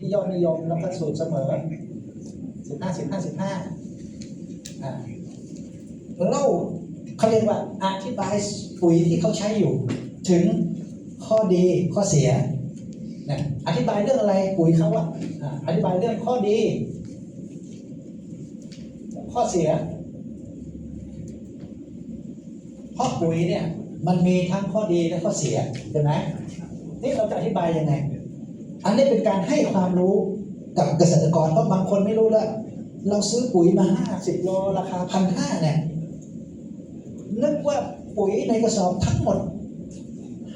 ที่ยอดนิยมแล้วก็สูตรเสมอสิบห้าสิบห้าสิบห้าอ่าเล่าเขาเรียกว่าอธิบายปุ๋ยที่เขาใช้อยู่ ถึงข้อดีข้อเสียนะอธิบายเรื่องอะไรปุ๋ยเขาอะอ่าอธิบายเรื่องข้อดี ข้อเสียเพราะปุ๋ยเนี่ยมันมีทั้งข้อดีและข้อเสียใช่ไหมนี่เราจะอธิบายยังไง อันนี้เป็นการให้ความรู้กับเกษตรกรเพราะบางคนไม่รู้แล้วเราซื้อปุ๋ยมาห้าสิบโลราคาพันห้าเนี่ยนึกว่าปุ๋ยในกระสอบทั้งหมด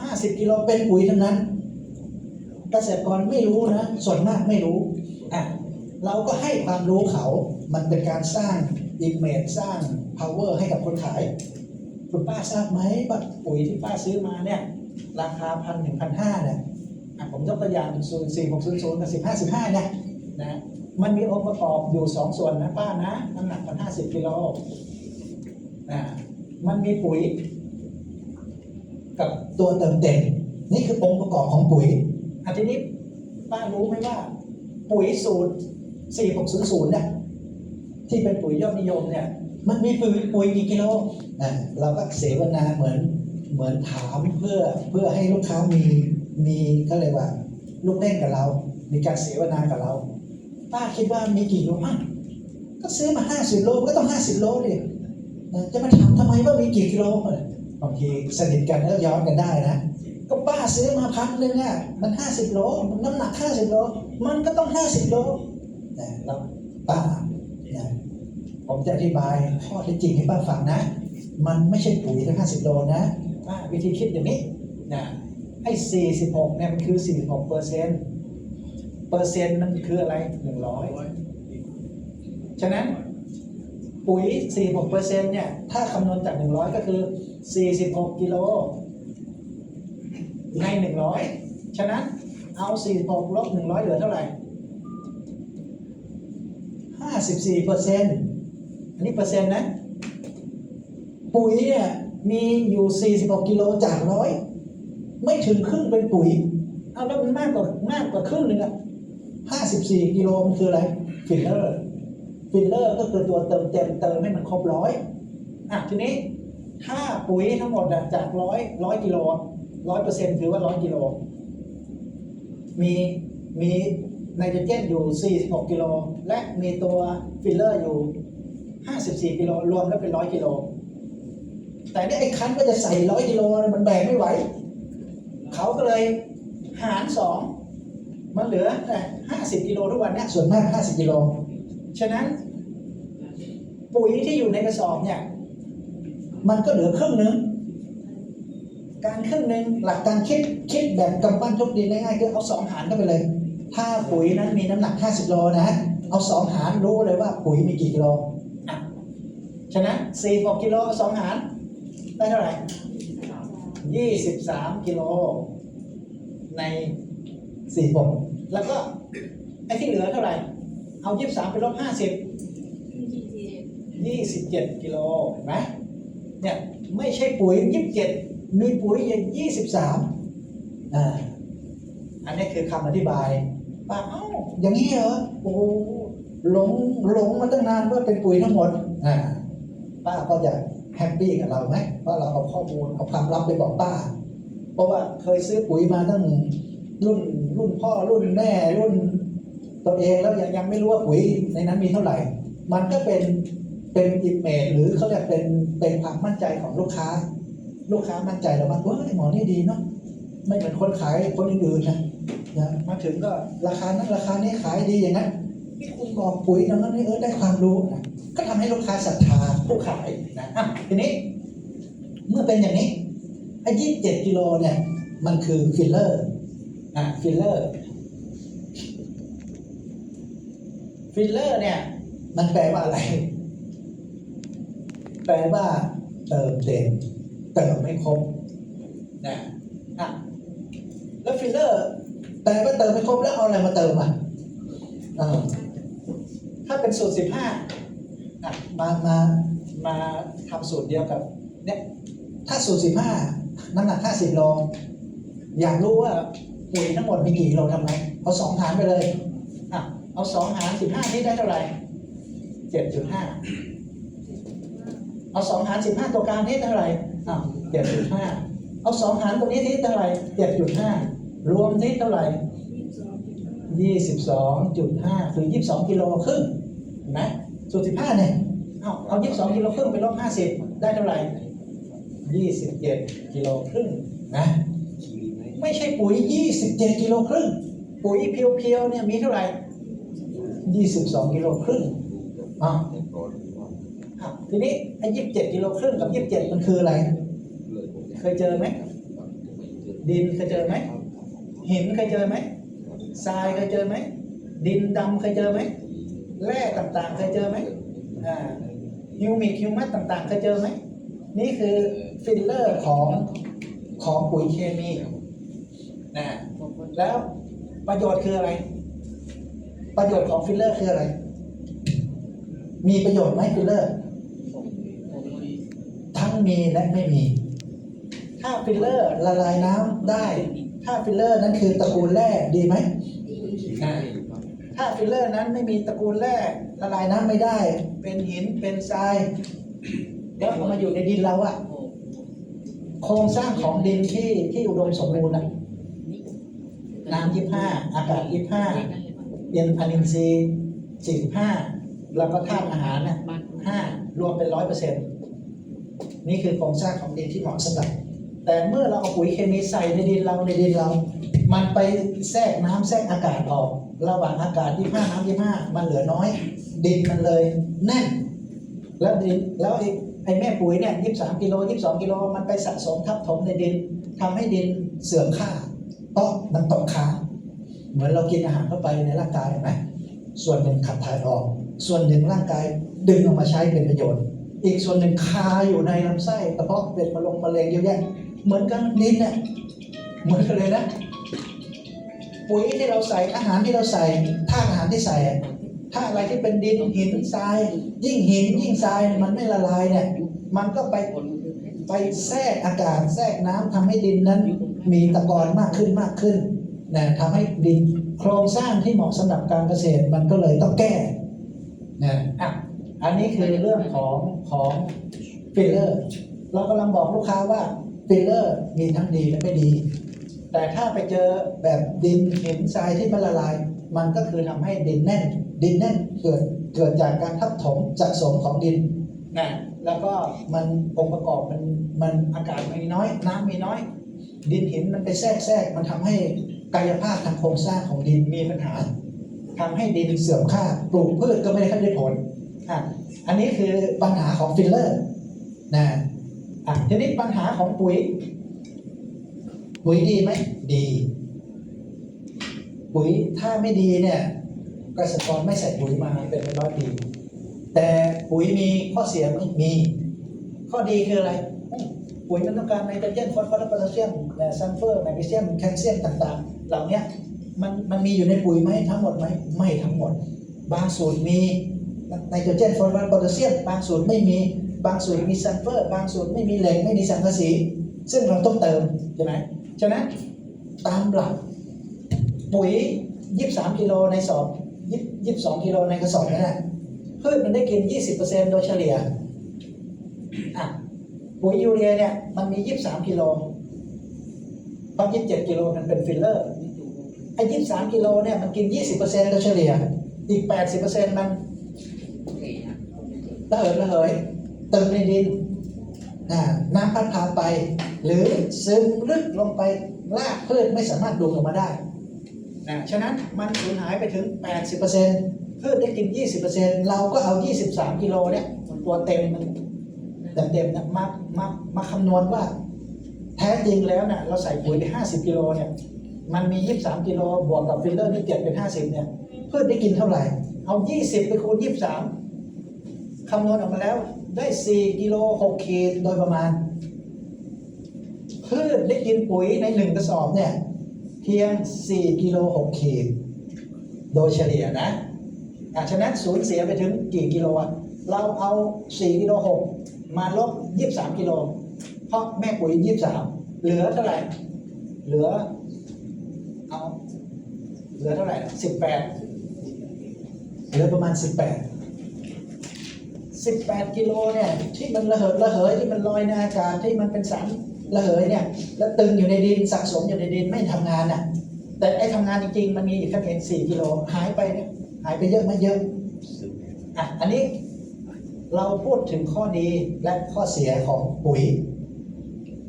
ห้าสิบกิโลเป็นปุ๋ยทั้งนั้น เกษตรกรไม่รู้นะส่วนมากไม่รู้อะเราก็ให้ความรู้เขา มันเป็นการสร้างอิมเมจสร้าง power ให้กับคนขาย คุณป้าทราบไหมว่าปุ๋ยที่ป้าซื้อมาเนี่ย ราคาพันถึงพันห้าเนี่ย ผมยกตัวอย่างศูนย์สี่หกศูนย์ศูนย์กับสิบห้าสิบห้าเนี่ยนะมันมีองค์ประกอบอยู่สองส่วนนะป้านะน้ำหนักพันห้าสิบกิโลนะมันมีปุ๋ย กับตัวเติมเต็ม นี่คือองค์ประกอบของปุ๋ยอันทีนี้ป้ารู้ไหมว่า ปุ๋ยสูตรสี่หกศูนย์ศูนย์เนี่ยที่เป็นปุ๋ยยอดนิยมเนี่ย มันมีปุ๋ยปุ๋ยกี่กิโลนะเราก็เสวนาเหมือนเหมือนถามเพื่อเพื่อให้ลูกค้ามี มีก็เลยว่า ลูกเล่นกับเรา มีการเสวนากับเรา ป้าคิดว่ามีกี่โลอะก็ซื้อมาห้าสิบโลก็ต้องห้าสิบโลดิจะมาถามทำไมว่ามีกี่กิโลบางทีสนิทกันแล้วย้อนกันได้นะก็ป้าซื้อมาพันหนึ่งอะมันห้าสิบโลมันน้ำหนักห้าสิบโลมันก็ต้องห้าสิบโลนะเราป้านะผมจะอธิบายข้อเท็จจริงให้ป้าฟังนะ มันไม่ใช่ปุ๋ยทั้ง50โลนะป้าวิธีคิดอย่างนี้นะ ไอ้46เนี่ยมันคือ46เปอร์เซ็นต์เปอร์เซ็นต์มันคืออะไร100ฉะนั้นปุ๋ย46เปอร์เซ็นต์เนี่ย ถ้าคำนวณจาก100ก็คือ46กิโลใน100ฉะนั้นเอา46ลบ100เหลือเท่าไหร่54เปอร์เซ็นต์อันนี้เปอร์เซ็นต์นะ ปุ๋ยเนี่ยมีอยู่46กิโลจากร้อย ไม่ถึงครึ่งเป็นปุ๋ยเอาแล้วมันมากกว่ามากกว่าครึ่งหนึ่งอะ54กิโลมันคืออะไรฟิลเลอร์ฟิลเลอร์ก็คือตัวเติมเต็มเติมให้มันครบร้อยอะทีนี้ถ้าปุ๋ยทั้งหมดจากร้อยร้อยกิโลร้อยเปอร์เซ็นต์ถือว่าร้อยกิโลมีมีไนโตรเจนอยู่ 46 กิโล และมีตัวฟิลเลอร์อยู่ 54 กิโล รวมแล้วเป็น 100 กิโล แต่เนี่ยไอ้คันก็จะใส่ 100 กิโล มันแบกไม่ไหว เขาก็เลยหาร2มันเหลือแต่50กิโลทุกวันเนี่ยส่วนมาก50กิโลฉะนั้น ปุ๋ยที่อยู่ในกระสอบเนี่ย มันก็เหลือครึ่งหนึงการครึ่งหนึ่งหลักการคิดคิดแบบกำปั้นทุบดินง่ายๆคือเอาสองหารเข้าไปเลย ถ้าปุ๋ยนั้นมีน้ำหนัก 50โลนะ เอาสองหารรู้เลยว่าปุ๋ยมีกี่กิโลฉะนั้น46กิโลเอาสองหารได้เท่าไหร่ 23 กิโลใน 46 แล้วก็ ไอ้ที่เหลือเท่าไหร่ เอา 23 ไปลบ 50 27 กิโลเห็นไหมเนี่ยไม่ใช่ปุ๋ย 27 มีปุ๋ยอย่าง 23อ่าอันนี้คือคำอธิบายป้าเอ้าอย่างนี้เหรอโอ้หลงหลงมาตั้งนานว่าเป็นปุ๋ยทั้งหมดอ่าป้าก็จะ แฮปปี้กับเราไหมเพราะเราเอาข้อมูลเอาความลับไปบอกป้า เพราะว่าเคยซื้อปุ๋ยมาตั้งรุ่นรุ่นพ่อรุ่นแม่รุ่นตัวเองแล้วยังยังไม่รู้ว่าปุ๋ยในนั้นมีเท่าไหร่ มันก็เป็นเป็นอิมเมจหรือเขาเรียกเป็นเป็นความมั่นใจของลูกค้า ลูกค้ามั่นใจเราว่าเฮ้หมอนี่ดีเนาะไม่เหมือนคนขายคนอื่นๆนะนะมาถึงก็ราคานั้นราคานี้ขายดีอย่างนั้นนี่คุณบอกปุ๋ยนั้นนี่เออได้ความรู้นะ ก็ทำให้ลูกค้าศรัทธาผู้ขายนะอะทีนี้ เมื่อเป็นอย่างนี้ไอ้ยี่สิบเจ็ดกิโลเนี่ย มันคือฟิลเลอร์อะฟิลเลอร์ฟิลเลอร์เนี่ย มันแปลว่าอะไร แปลว่า เติมเต็มเติมไม่ครบนะอะแล้วฟิลเลอร์แปลว่าเติมไม่ครบแล้วเอาอะไรมาเติมอะอ่าถ้าเป็นสูตรสิบห้า มามามาทำสูตรเดียวกับเนี่ยถ้าสูตรสิบห้าน้ำหนักห้าสิบโลอยากรู้ว่าปุ๋ยทั้งหมดมีกี่โลทำไงเอาสองหารไปเลยอะเอาสองหารสิบห้าที่ได้เท่าไหร่เจ็ดจุดห้าเอาสองหารสิบห้าตัวกลางที่เท่าไหร่อะเจ็ดจุดห้าเอาสองหารตรงนี้ที่เท่าไหร่เจ็ดจุดห้ารวมที่เท่าไหร่ยี่สิบสองจุดห้าคือยี่สิบสองกิโลครึ่งนไหม สูตรสิบห้าเนี่ยเอาเอายี่สิบสองกิโลครึ่งไปลบห้าสิบได้เท่าไหร่ยี่สิบเจ็ดกิโลครึ่งนะไม่ใช่ปุ๋ย27กิโลครึ่งปุ๋ยเพียวๆเนี่ยมีเท่าไหร่22กิโลครึ่งอะทีนี้ไอ้27กิโลครึ่งกับ27มันคืออะไร เคยเจอไหมดินเคยเจอไหมหินเคยเจอไหมทรายเคยเจอไหมดินดำเคยเจอไหม แร่ต่างๆ เคยเจอไหมอ่าฮิวมิกฮิวมัสต่างๆ เคยเจอไหม นี่คือฟิลเลอร์ของของปุ๋ยเคมีนะแล้วประโยชน์คืออะไร ประโยชน์ของฟิลเลอร์คืออะไร มีประโยชน์ไหมฟิลเลอร์ ทั้งมีและไม่มี ถ้าฟิลเลอร์ละลายน้ำได้ ถ้าฟิลเลอร์นั้นคือตระกูลแร่ดีไหม ฟิลเลอร์นั้นไม่มีตระกูลแร่ละลายน้ำไม่ได้ เป็นหินเป็นทรายแล้วเอามาอยู่ในดินเราอะโครงสร้างของดินที่ที่อุดมสมบูรณ์อะน้ำยี่ห้าอากาศยี่ห้าเย็นพันินทรีย์สี่ห้าแล้วก็ธาตุอาหารน่ะห้ารวมเป็นร้อยเปอร์เซ็นต์นี่คือโครงสร้างของดินที่เหมาะสำหรับแต่เมื่อเราเอาปุ๋ยเคมีใส่ในดินเราในดินเรา มันไปแทรกน้ำแทรกอากาศออก ระหว่างอากาศยี่ห้าน้ำยี่ห้ามันเหลือน้อย ดินมันเลยแน่น แล้วดินแล้วไอ้ไอ้แม่ปุ๋ยเนี่ยยี่สามกิโลยี่สองกิโลมันไปสะสมทับถมในดินทำให้ดินเสื่อมค่าเพราะมันตกค้างเหมือนเรากินอาหารเข้าไปในร่างกายเห็นไหมส่วนหนึ่งขับถ่ายออก ส่วนหนึ่งร่างกายดึงออกมาใช้เป็นประโยชน์ อีกส่วนหนึ่งคาอยู่ในลำไส้กระเพาะเป็นมะลงมะเร็งเยอะแยะเหมือนกันดินเนี่ยเหมือนกันเลยนะ ปุ๋ยที่เราใส่อาหารที่เราใส่ธาตุอาหารที่ใส่ถ้าอะไรที่เป็นดินหินทราย ยิ่งหินยิ่งทรายมันไม่ละลายเนี่ย มันก็ไปไปแทรกอากาศแทรกน้ำทำให้ดินนั้น มีตะกอนมากขึ้นมากขึ้นนะทำให้ดินโครงสร้างที่เหมาะสำหรับการเกษตรมันก็เลยต้องแก้นะอะอันนี้คือเรื่องของของฟิลเลอร์ เรากำลังบอกลูกค้าว่าฟิลเลอร์มีทั้งดีและไม่ดี แต่ถ้าไปเจอแบบดินหินทรายที่มันละลาย มันก็คือทำให้ดินแน่น ดินแน่นเกิดเกิดจากการทับถมสะสมของดินนะแล้วก็มันองค์ประกอบมันมันอากาศมีน้อย น้ำมีน้อย ดินหินมันไปแทรกแทรกมันทำให้กายภาพทางโครงสร้างของดินมีปัญหาทำให้ดินเสื่อมค่าปลูกพืชก็ไม่ได้ค่อยได้ผลอะอันนี้คือปัญหาของฟิลเลอร์นะอะทีนี้ปัญหาของปุ๋ย ปุ๋ยดีไหมดี ปุ๋ยถ้าไม่ดีเนี่ยเกษตรกรไม่ใส่ปุ๋ยมาเป็นร้อยปีแต่ปุ๋ยมีข้อเสียไหมมี ข้อดีคืออะไร ปุ๋ยมันต้องการไนโตรเจนฟอสฟอรัสโพแทสเซียมและซัลเฟอร์แมกนีเซียมแคลเซียมต่าง ๆ เหล่านี้มันมันมีอยู่ในปุ๋ยไหมทั้งหมดไหมไม่ทั้งหมด บางสูตรมีไนโตรเจนฟอสฟอรัสโพแทสเซียมบางสูตรไม่มี บางสูตรมีซัลเฟอร์ บางสูตรไม่มีเหล็กไม่มีสังกะสี ซึ่งเราต้องเติมใช่ไหม ฉะนั้นตามหลักปุ๋ยยี่สามกิโลในสอบยี่สิบสองกิโลในกระสอบนั่นแหละพืชมันได้กินยี่สิบเปอร์เซ็นโดยเฉลี่ยอะปุ๋ยยูเรียเนี่ยมันมียี่สามกิโลเพราะยี่สิบเจ็ดกิโลมันเป็นฟิลเลอร์ไอ้ยี่สามกิโลเนี่ยมันกินยี่สิบเปอร์เซ็นโดยเฉลี่ย อีกแปดสิบเปอร์เซ็นมันระเหิดระเหยเติมในดินน้ำพัดพาไป หรือซึมลึกลงไปรากพืชไม่สามารถดูดออกมาได้นะฉะนั้นมันสูญหายไปถึง 80%พืชได้กิน 20%เราก็เอา 23 กิโลเนี่ยตัวเต็มมันเต็มๆนะมามามาคำนวณว่า แท้จริงแล้วเนี่ยเราใส่ปุ๋ยไป 50 กิโลเนี่ยมันมี 23 กิโลบวกกับฟิลเลอร์ที่7เป็น 50 เนี่ยพืชได้กินเท่าไหร่ เอา 20 ไปคูณ 23คำนวณออกมาแล้วได้ 4 กิโล 6 ขีดโดยประมาณ พืชได้กินปุ๋ยใน1กระสอบเนี่ยเพียง 4 กิโล6ขีด โดยเฉลี่ยนะอะฉะนั้นสูญเสียไปถึงกี่กิโลอะเราเอา 4 กิโล6มาลบ 23 กิโล เพราะแม่ปุ๋ย 23 เหลือเท่าไหร่ เหลือเอาเหลือลือเท่าไหร่สิบแปดเหลือประมาณสิบแปดสิบแปดกิโลเนี่ยที่มันระเหิดระเหยที่มันลอยในอากาศที่มันเป็นสาร ระเหยเนี่ยแล้วตึงอยู่ในดินสะสมอยู่ในดินไม่ทำงานน่ะ แต่ไอ้ทำงานจริงๆมันมีอยู่แค่เพียงสี่กิโลหายไปเนี่ยหายไปเยอะไหมเยอะอะอันนี้เราพูดถึงข้อดีและข้อเสียของปุ๋ย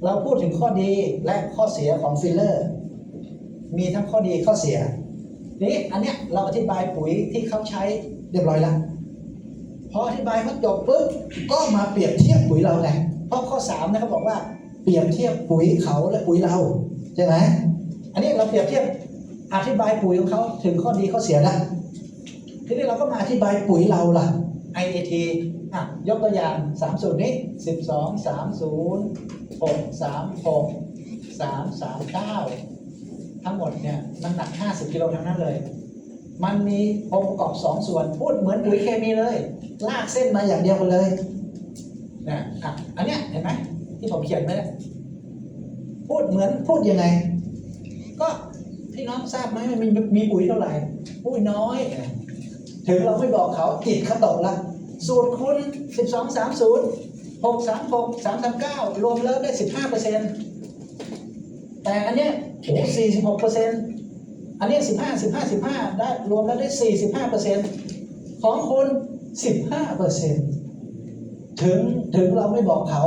เราพูดถึงข้อดีและข้อเสียของฟิลเลอร์ มีทั้งข้อดีข้อเสียนี้อันเนี้ยเราอธิบายปุ๋ยที่เขาใช้เรียบร้อยแล้วพออธิบายเขาจบปุ๊บก็มาเปรียบเทียบปุ๋ยเราไงเพราะข้อสามนะเขาบอกว่า เปรียบเทียบปุ๋ยเขาและปุ๋ยเราใช่ไหมอันนี้เราเปรียบเทียบอธิบายปุ๋ยของเขาถึงข้อดีข้อเสียแล้วทีนี้เราก็มาอธิบายปุ๋ยเราล่ะ IAT อะยกตัวอย่างสามสูตรนี้สิบสองสามศูนย์หกสามหกสามสามเก้าทั้งหมดเนี่ยน้ำหนักห้าสิบกิโลทั้งนั้นเลย มันมีองค์ประกอบสองส่วนพูดเหมือนปุ๋ยเคมีเลย ลากเส้นมาอย่างเดียวกันเลยนะอะอันเนี้ยเห็นไหมที่ ผมเขียนไว้เนี่ยพูดเหมือนพูดยังไง ก็พี่น้องทราบไหมมันมีมีปุ๋ยเท่าไหร่ปุ๋ยน้อย ถึงเราไม่บอกเขาจิตเขาตกละสูตรคุณสิบสองสามศูนย์หกสามหกสามสามเก้ารวมแล้วได้สิบห้าเปอร์เซ็นต์แต่อันเนี้ยโอ้สี่สิบหกเปอร์เซ็นต์อันนี้สิบห้าสิบห้าสิบห้าได้รวมแล้วได้สี่สิบห้าเปอร์เซ็นต์ของคุณสิบห้าเปอร์เซ็นต์ถึงถึงเราไม่บอกเขา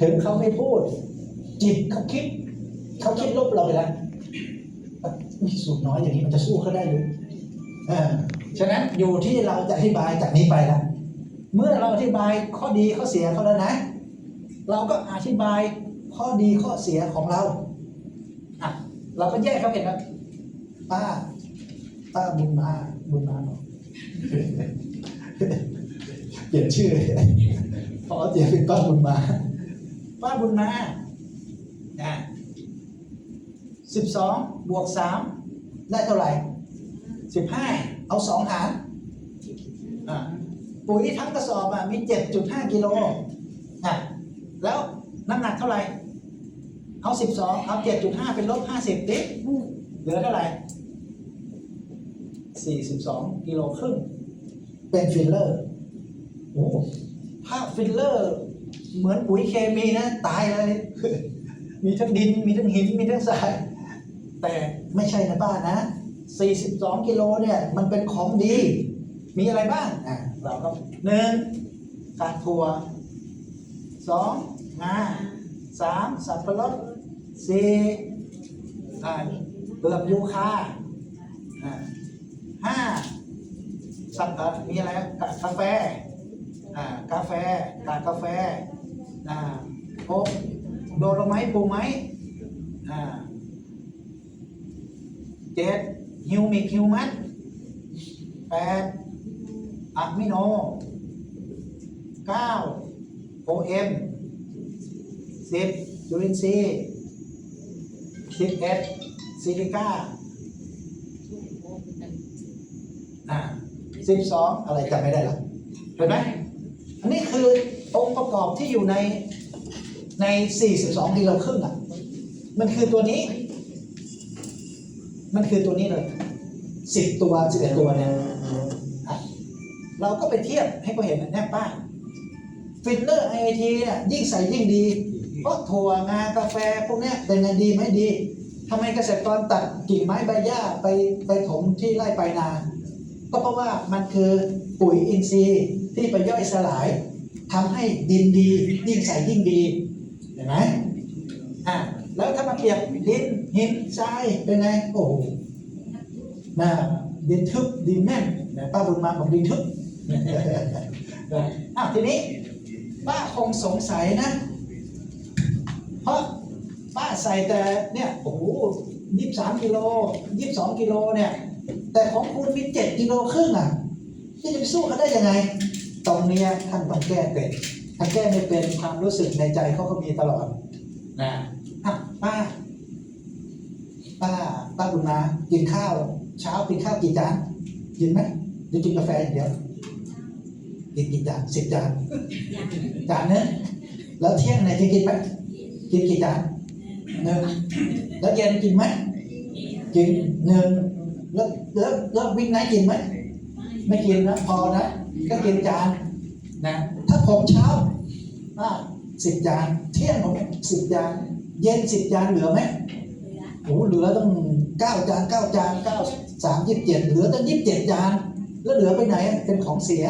ถึงเขาไม่พูด จิตเขาคิด เขาคิดลบเราไปแล้วมีสูตรน้อยอย่างนี้มันจะสู้เขาได้หรืออ่าฉะนั้นอยู่ที่เราจะอธิบายจากนี้ไปล้วเมื่อเราอธิบายข้อดีข้อเสียเขาแล้วนะ เราก็อธิบายข้อดีข้อเสียของเราอะเราก็แยกเขาเห็นแล้วป้าป้าบุญมาบุญมาเนาะเปลี่ยนชื่อพอเปลี่ยเป็นป้าบุญมา ป้าบุญมาอะสิบสองบวกสามได้เท่าไหร่สิบห้าเอาสองหารอะปุ๋ยทั้งกระสอบอะมีเจ็ดจุดห้ากิโลอะแล้วน้ำหนักเท่าไหร่ เอาสิบสองเอาเจ็ดจุดห้าเป็นลบห้าสิบดิเหลือเท่าไหร่42กิโลครึ่ง เป็นฟิลเลอร์โอ้ถ้าฟิลเลอร์ เหมือนปุ๋ยเคมีนะตายเลย มีทั้งดินมีทั้งหินมีทั้งทราย แต่ไม่ใช่นะป้านะ 42 กิโลเนี่ยมันเป็นของดี มีอะไรบ้างอะเราก็หนึ่งกากถั่วสองงาสามสับปะรดสี่เปลือกยูคาอ่าห้าสับมีอะไรกากาแฟอ่ากาแฟกากาแฟ่าหกโดโลไม้ปูไมอ่าเจ็ดฮิวมิกฮิวมัสแปดอะมิโนเก้าโอเอ็มสิบจุลินทรีย์สิบเอ็ดซิลิก้าอ่าสิบสองอะไรจำไม่ได้ละเห็นไหมอันนี้คือ องค์ประกอบที่อยู่ในในสี่สิบสองกิโลครึ่งอะ มันคือตัวนี้ มันคือตัวนี้เลยสิบตัวสิบเอ็ดตัวเนี่ยเราก็ไปเทียบให้เขาเห็นแน่ป้าฟิลเลอร์ไอทีเนี่ยยิ่งใส่ยิ่งดี เพราะถั่วงากาแฟพวกเนี้ยเป็นไงดีไหมดีทำไมเกษตรกรตัดกิ่งไม้ใบหญ้าไปไปถมที่ไร่ไปนา ก็เพราะว่ามันคือปุ๋ยอินทรีย์ที่ไปย่อยสลาย ทำให้ดินดียิ่งใส่ยิ่งดีเห็นไหมอะแล้วถ้ามาเปรียบดินหินทรายเป็นไงโอ้โหน่าดินทึบดินแน่นนะป้าบุญมาของดินทึบอะทีนี้ป้าคงสงสัยนะ เพราะป้าใส่แต่เนี่ยโอ้โหยี่สามกิโลยี่สองกิโลเนี่ย แต่ของคุณมีเจ็ดกิโลครึ่งอะที่จะไปสู้เขาได้ยังไง ตรงเนี้ยท่านต้องแก้เป็นถ้าแก้ไม่เป็นความรู้สึกในใจเขาก็มีตลอดนะอะป้า ป้า ป้าบุญมากินข้าว เช้ากินข้าวกี่จานกินไหมหรือกินกาแฟอย่างเดียวกินกี่จานสิบจานจานนึงแล้วเที่ยงไหนจะกินไหมกินกี่จานหนึ่งแล้วเย็นกินไหมกินหนึ่งแล้วแล้วแล้ววิ่งไหนกินไหม ไม่กินนะพอนะก็กินจานนะถ้าผมเช้าสิบจาน เที่ยงผมสิบจาน เย็นสิบจานเหลือไหมโอ้เหลือต้องเก้าจานเก้าจานเก้าสามยี่สิบเจ็ดเหลือตั้งยี่สิบเจ็ดจาน แล้วเหลือไปไหนเป็นของเสีย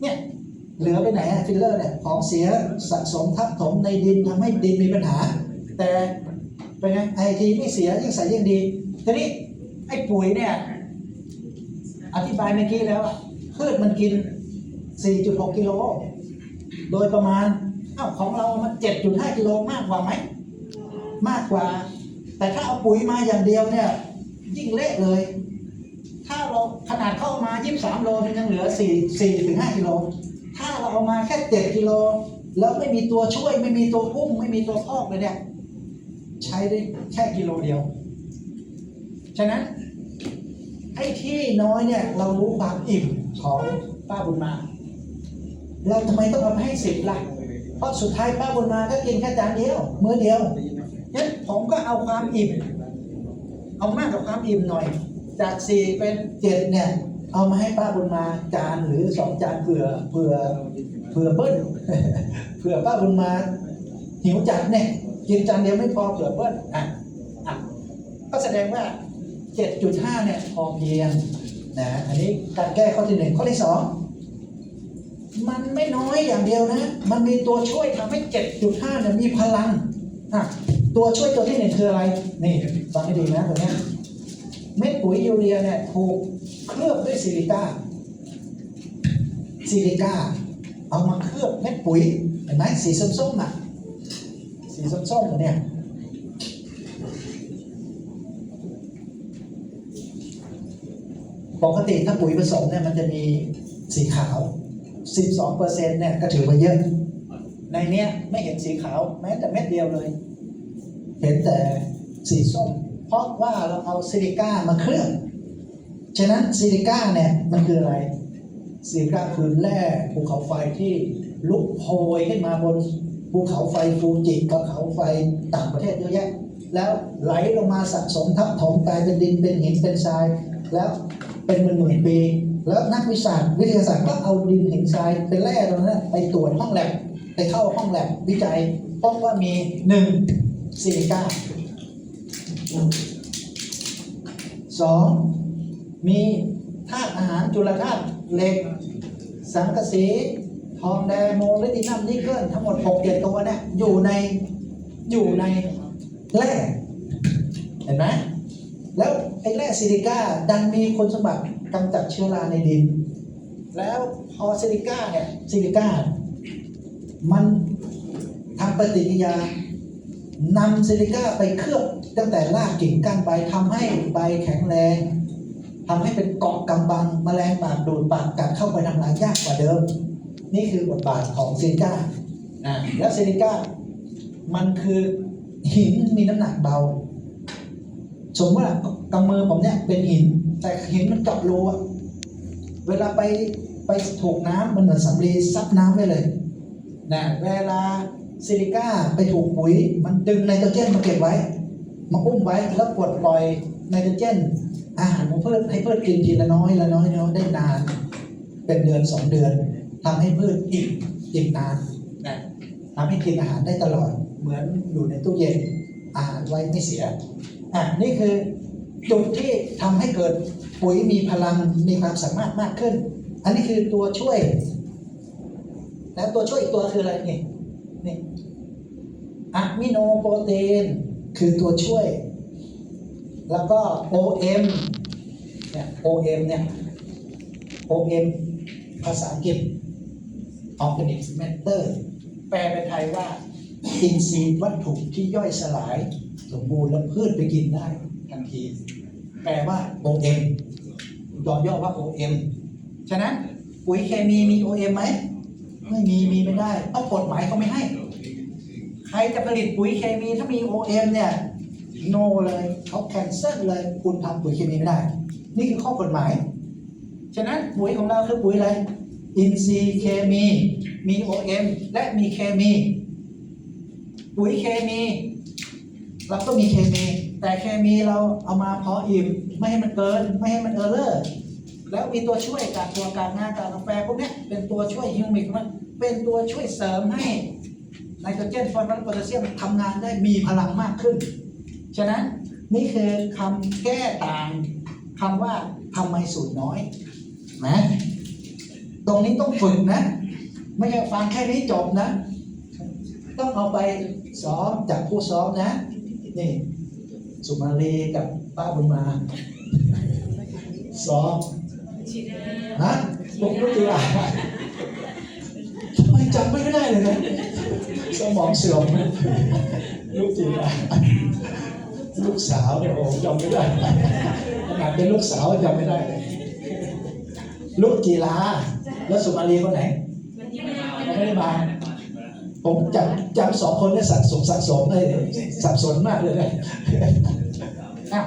เนี่ยเหลือไปไหนฟิลเลอร์เนี่ยของเสียสะสมทับถมในดินทำให้ดินมีปัญหา แต่เป็นไงไอทีไม่เสียยิ่งใส่ยิ่งดีทีนี้ไอ้ปุ๋ยเนี่ย อธิบายเมื่อกี้แล้วพืชมันกิน 4.6 กิโล โดยประมาณอ้าวของเรามัน 7.5 กิโลมากกว่าไหม มากกว่า แต่ถ้าเอาปุ๋ยมาอย่างเดียวเนี่ย ยิ่งเละเลย ถ้าเราขนาดเข้ามา 23 โลมันยังเหลือ 4 4ถึง5กิโล ถ้าเราเอามาแค่ 7 กิโล แล้วไม่มีตัวช่วยไม่มีตัวพุ่งไม่มีตัวพอกเลยเนี่ย ใช้ได้แค่กิโลเดียว ฉะนั้น ไอ้ที่น้อยเนี่ยเรารู้ความอิ่มของป้าบุญมา เราทำไมต้องเอาไปให้สิบล่ะเพราะสุดท้ายป้าบุญมาก็กินแค่จานเดียวมื้อเดียวงั้นผมก็เอาความอิ่ม เอามากกว่าความอิ่มหน่อย จากสี่เป็นเจ็ดเนี่ย เอามาให้ป้าบุญมาจานหรือสองจานเผื่อเผื่อเผื่อเบิ้ลเผื่อป้าบุญมาหิวจัดเนี่ยกินจานเดียวไม่พอเผื่อเบิ้ลอะอะก็แสดงว่า 7.5 เนี่ยพอเพียงนะอันนี้การแก้ข้อที่หนึ่งข้อที่สองมันไม่น้อยอย่างเดียวนะ มันมีตัวช่วยทำให้ 7.5 เนี่ยมีพลังอะตัวช่วยตัวที่หนึ่งคืออะไร นี่ฟังให้ดีนะตัวเนี้ยเม็ดปุ๋ยยูเรียเนี่ยถูกเคลือบด้วยซิลิก้าซิลิก้าเอามาเคลือบเม็ดปุ๋ยเห็นไหมสีส้มๆอะสีส้มๆเนี่ย ปกติถ้าปุ๋ยผสมเนี่ยมันจะมีสีขาว 12เปอร์เซ็นต์เนี่ยก็ถือว่าเยอะ ในเนี้ยไม่เห็นสีขาวแม้แต่เม็ดเดียวเลย เห็นแต่สีส้ม เพราะว่าเราเอาซิลิก้ามาเคลือบฉะนั้นซิลิก้าเนี่ยมันคืออะไรซิลิก้าคือแร่ภูเขาไฟที่ลุกโพยขึ้นมาบนภูเขาไฟฟูจิภูเขาไฟต่างประเทศเยอะแยะ แล้วไหลลงมาสะสมทับถมกลายเป็นดินเป็นหินเป็นทราย แล้ว เป็นหมื่นหมื่นปี แล้วนักวิชาวิทยาศาสตร์ก็เอาดินหินทรายเป็นแร่ตรงนั้นไปตรวจห้องแลบไปเข้าห้องแลบวิจัยพบว่ามีหนึ่งซิลิก้าสองมีธาตุอาหารจุลธาตุเหล็ก สังกะสี ทองแดงโมลิตินัมนิกเกิลทั้งหมดหกเจ็ดตัวเนี่ยอยู่ในอยู่ในแร่เห็นไหมแล้ว ไอ้แร่ซิลิก้าดันมีคุณสมบัติกำจัดเชื้อราในดิน แล้วพอซิลิก้าเนี่ยซิลิก้ามันทำปฏิกิริยานำซิลิก้าไปเคลือบตั้งแต่รากกิ่งก้านใบทำให้ใบแข็งแรงทำให้เป็นเกาะกำบังแมลงปากดูดปากกัดเข้าไปทำลายยากกว่าเดิม นี่คือบทบาทของซิลิก้านะแล้วซิลิก้ามันคือหินมีน้ำหนักเบา สมมติว่ากำมือผมเนี่ยเป็นหิน แต่หินมันเจาะรูอะเวลาไปไปถูกน้ำมันเหมือนสำลีซับน้ำไว้เลยนะเวลาซิลิก้าไปถูกปุ๋ย มันดึงไนโตรเจนมาเก็บไว้ มาอุ้มไว้แล้วปลดปล่อยไนโตรเจน อาหารของพืชให้พืชกินทีละน้อยละน้อยละน้อยได้นาน เป็นเดือนสองเดือนทำให้พืชอิ่มอิ่มนานนะทำให้กินอาหารได้ตลอดเหมือนอยู่ในตู้เย็นอาหารไว้ไม่เสีย อะนี่คือจุดที่ทำให้เกิดปุ๋ยมีพลังมีความสามารถมากขึ้น อันนี้คือตัวช่วยแล้วตัวช่วยอีกตัวคืออะไรนี่นี่อะมิโนโปรตีนคือตัวช่วย แล้วก็ OM เนี่ย OM เนี่ย OM ภาษาอังกฤษ Organic Matter แปลเป็นไทยว่าอินทรีย์วัตถุที่ย่อยสลาย สมบูรณ์และพืชไปกินได้ทันที แปลว่า OM ย่อย่อว่า OM ฉะนั้นปุ๋ยเคมีมี OM ไหมไม่มีมีไม่ได้เอากฎหมายเขาไม่ให้ ใครจะผลิตปุ๋ยเคมีถ้ามี OM เนี่ยโนเลยเขาแคนเซิลเลยคุณทำปุ๋ยเคมีไม่ได้ นี่คือข้อกฎหมาย ฉะนั้นปุ๋ยของเราคือปุ๋ยอะไรอินทรีย์เคมีมี OM และมีเคมี ปุ๋ยเคมี เราก็มีเคมี แต่เคมีเราเอามาพออิ่มไม่ให้มันเกิน ไม่ให้มันเออร์เลอร์แล้วมีตัวช่วยจากตัวการงานการกาแฟพวกนี้เป็นตัวช่วยฮิวมิกมันเป็นตัวช่วยเสริมให้ไนโตรเจนฟอสฟอรัสโพแทสเซียมทำงานได้มีพลังมากขึ้น ฉะนั้นนี่คือคำแก้ต่างคำว่าทำไมสูตรน้อยนะตรงนี้ต้องฝึกนะ ไม่ใช่ฟังแค่นี้จบนะ ต้องเอาไปซ้อมจากผู้ซ้อมนะ นี่สุมาลีกับป้าบุญมาซ้อมฮะบุกรุจิราทำไมจำไม่ได้เลยนะสมองเสื่อมนะลูกจิราลูกสาวเนี่ยโอ้จำไม่ได้ขนาดเป็นลูกสาวจำไม่ได้เลยลูกจีราแล้วสุมาลีคนไหนเขาไม่ได้มา ผมจำจำสองคนเนี่ยสับสนสับสนเลยสับสนมากเลยนะอะ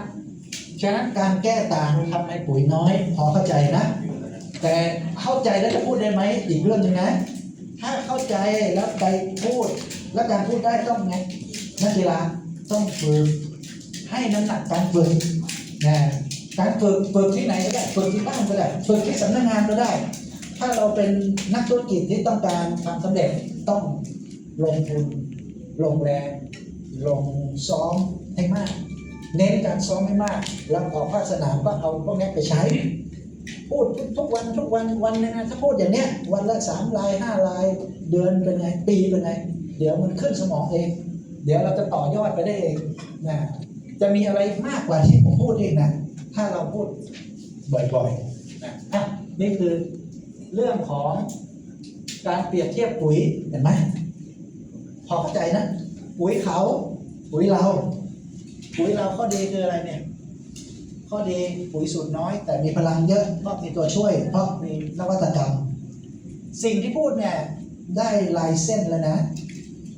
ฉะนั้นการแก้ต่างทำให้ปุ๋ยน้อย พอเข้าใจนะ แต่เข้าใจแล้วจะพูดได้ไหมอีกเรื่องหนึ่งนะ ถ้าเข้าใจแล้วใจพูด แล้วการพูดได้ต้องไงนักกีฬาต้องฝึกให้น้ำหนักการฝึกนะการฝึกฝึกที่ไหนก็ได้ฝึกที่บ้านก็ได้ฝึกที่สำนักงานก็ได้ ถ้าเราเป็นนักธุรกิจที่ต้องการความสำเร็จต้อง ลงทุน ลงแรง ลงซ้อมให้มาก เน้นการซ้อมให้มาก แล้วออกภาคสนามก็เอาพวกนี้ไปใช้ พูดทุกวันทุกวันวันนึงนะถ้าพูดอย่างเนี้ย วันละสามลายห้าลาย เดือนเป็นไง ปีเป็นไง เดี๋ยวมันขึ้นสมองเอง เดี๋ยวเราจะต่อยอดไปได้เองนะจะมีอะไรมากกว่าที่ผมพูดเองนะ ถ้าเราพูดบ่อยๆนะนี่คือเรื่องของการเปรียบเทียบปุ๋ยเห็นไหม อเข้าใจนะ ปุ๋ยเขาปุ๋ยเราปุ๋ยเราข้อดีคืออะไรเนี่ย ข้อดีปุ๋ยสูตรน้อย แต่มีพลังเยอะเพราะมีตัวช่วย เพราะมีนวัตกรรม สิ่งที่พูดเนี่ยได้ลายเส้นแล้วนะ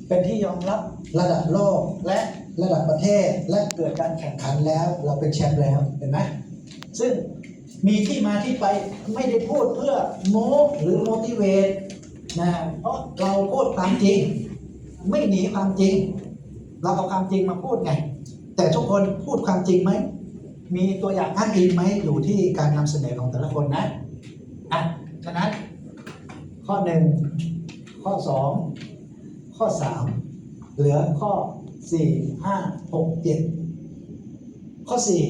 เป็นที่ยอมรับระดับโลกและระดับประเทศและเกิดการแข่งขันแล้วเราเป็นแชมป์แล้วเห็นไหมซึ่งมีที่มาที่ไปไม่ได้พูดเพื่อโม้หรือ motivate นะเพราะเราพูดความจริง ไม่หนีความจริง เราเอาความจริงมาพูดไง แต่ทุกคนพูดความจริงไหม มีตัวอย่างอ้างอิงไหมอยู่ที่การนำเสนอของแต่ละคนนะอะฉะนั้น ข้อหนึ่งข้อสองข้อสามเหลือข้อสี่ห้าหกเจ็ดข้อสี่